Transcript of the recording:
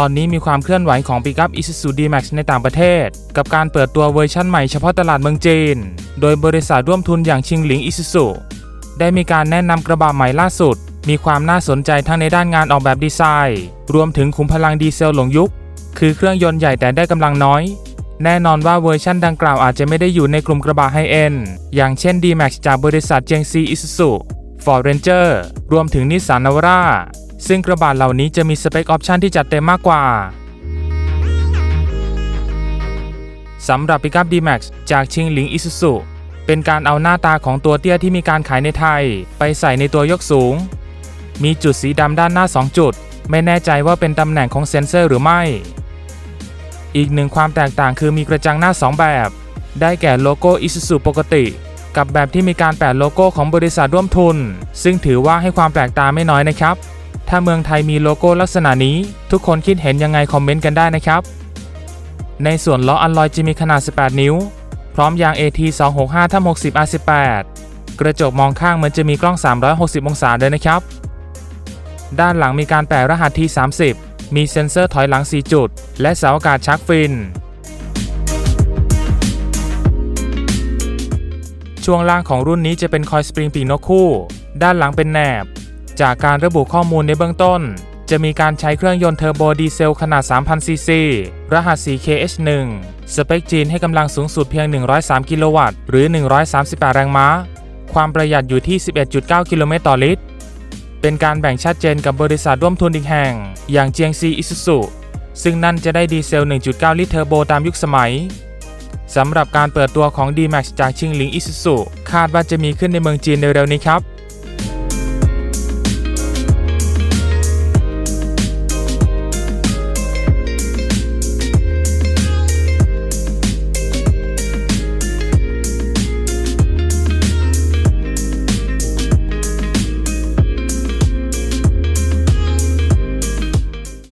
ตอนนี้มีความเคลื่อนไหวของปิกัพ Isuzu D-Max ในต่างประเทศ กับการเปิดตัวเวอร์ชั่นใหม่เฉพาะตลาดเมืองจีน โดยบริษัทร่วมทุนอย่างชิงหลิง Isuzu ได้มีการแนะนำกระบะใหม่ล่าสุด มีความน่าสนใจทั้งในด้านงานออกแบบดีไซน์ รวมถึงขุมพลังดีเซลหลงยุค คือเครื่องยนต์ใหญ่แต่ได้กำลังน้อย แน่นอนว่าเวอร์ชันดังกล่าวอาจจะไม่ได้อยู่ในกลุ่มกระบะไฮเอ็นอย่างเช่น D-Max จากบริษัทเจียงซี Isuzu Ford Ranger รวมถึงนิสสันนาวร่า ซึ่งกระบะเหล่านี้จะมีสเปคออปชันที่จัดเต็มมากกว่าสำหรับ Pickup D-Max จากชิงหลิง Isuzu เป็นการเอาหน้าตาของตัวเตี้ยที่มีการขายในไทย ไปใส่ในตัวยกสูง มีจุดสีดำด้านหน้า 2 จุด ไม่แน่ใจว่าเป็นตำแหน่งของเซ็นเซอร์หรือไม่ อีกหนึ่งความแตกต่างคือมีกระจังหน้า 2 แบบ ได้แก่โลโก้ Isuzu ปกติ กับแบบที่มีการแปะโลโก้ของบริษัทร่วมทุน ซึ่งถือว่าให้ความแปลกตาไม่น้อยนะครับ ถ้าเมืองไทยมีโลโก้ลักษณะนี้ ทุกคนคิดเห็นยังไงคอมเมนต์กันได้นะครับ ในส่วนล้ออัลลอยจะมีขนาด 18 นิ้ว พร้อมยาง AT 265ทับ60 R18 กระจกมองข้างมันจะมีกล้อง 360 องศาด้วยนะครับ ด้านหลังมีการแปะรหัส T30 มีเซ็นเซอร์ถอยหลัง 4 จุด และเสาอากาศชักฟิน ช่วงล่างของรุ่นนี้จะเป็นคอยสปริงปีกนกคู่ ด้านหลังเป็นแหนบ จากการระบุข้อมูลในเบื้องต้น จะมีการใช้เครื่องยนต์เทอร์โบดีเซลขนาด 3,000 ซีซี รหัส 4KH1 สเปคจีนให้กำลังสูงสุดเพียง 103 กิโลวัตต์ หรือ 138 แรงม้า ความประหยัดอยู่ที่ 11.9 กิโลเมตรต่อลิตร เป็นการแบ่งชัดเจนกับบริษัทร่วมทุนอีกแห่ง อย่างเจียงซีอิซุสุซึ่งนั่นจะได้ดีเซล 1.9 ลิตรเทอร์โบตามยุคสมัยสำหรับการเปิดตัวของ D-Max จากชิงหลิงอิซุสุคาดว่าจะมีขึ้นในเมืองจีนเร็วๆนี้ครับ